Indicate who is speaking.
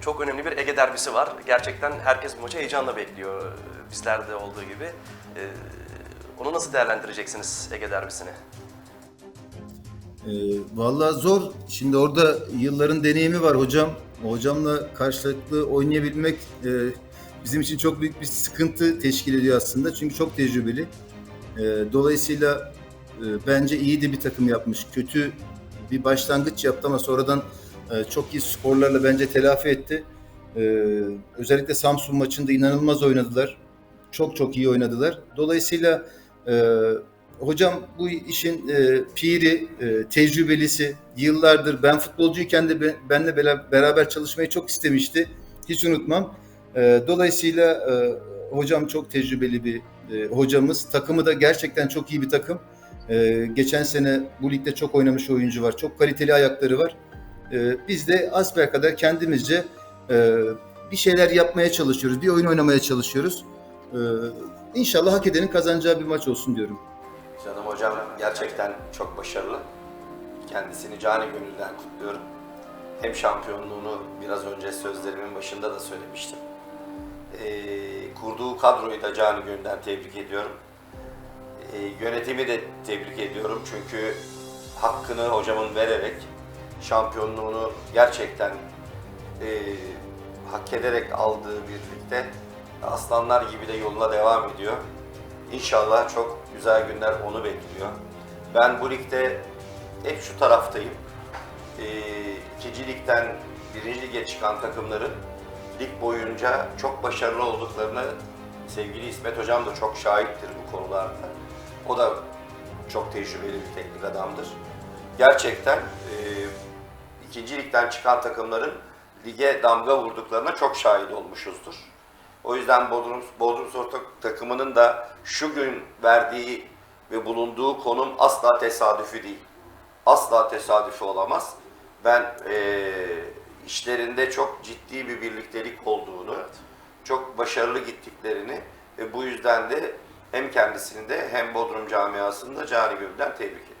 Speaker 1: Çok önemli bir Ege derbisi var. Gerçekten herkes bu maçı heyecanla bekliyor. Bizlerde olduğu gibi. Ee, Onu nasıl değerlendireceksiniz Ege derbisini?
Speaker 2: Ee, Valla zor. Şimdi orada yılların deneyimi var hocam. Hocamla karşılıklı oynayabilmek e, bizim için çok büyük bir sıkıntı teşkil ediyor aslında. Çünkü çok tecrübeli. E, dolayısıyla e, bence iyi de bir takım yapmış. Kötü bir başlangıç yaptı ama sonradan e, çok iyi skorlarla bence telafi etti. E, özellikle Samsun maçında inanılmaz oynadılar. Çok çok iyi oynadılar. Dolayısıyla e, hocam bu işin e, piri, tecrübelisi, yıllardır ben futbolcuyken de be- benle beraber çalışmayı çok istemişti. Hiç unutmam. Dolayısıyla hocam çok tecrübeli bir hocamız. Takımı da gerçekten çok iyi bir takım. E, geçen sene bu ligde çok oynamış oyuncu var. Çok kaliteli ayakları var. E, biz de asbelkader kendimizce e, bir şeyler yapmaya çalışıyoruz. Bir oyun oynamaya çalışıyoruz. E, inşallah hak edenin kazanacağı bir maç olsun diyorum.
Speaker 3: Canım hocam gerçekten çok başarılı. Kendisini cani gönülden kutluyorum. Hem şampiyonluğunu biraz önce sözlerimin başında da söylemiştim. Ee, kurduğu kadroyu da cani gönülden tebrik ediyorum. Ee, yönetimi de tebrik ediyorum çünkü hakkını hocamın vererek şampiyonluğunu gerçekten e, hak ederek aldığı birlikte aslanlar gibi de yoluna devam ediyor. İnşallah çok güzel günler onu bekliyor. Ben bu ligde hep şu taraftayım. Ee, ikinci ligden birinci lige çıkan takımların lig boyunca çok başarılı olduklarını sevgili İsmet Hocam da çok şahittir bu konularda. O da çok tecrübeli bir teknik adamdır. Gerçekten e, ikinci ligden çıkan takımların lige damga vurduklarına çok şahit olmuşuzdur. O yüzden Bodrum, Bodrum Spor takımının da şu gün verdiği ve bulunduğu konum asla tesadüfi değil. Asla tesadüfi olamaz. Ben eee, işlerinde çok ciddi bir birliktelik olduğunu, çok başarılı gittiklerini ve bu yüzden de hem kendisini de hem Bodrum camiasını da cani gönülden tebrik ediyorum.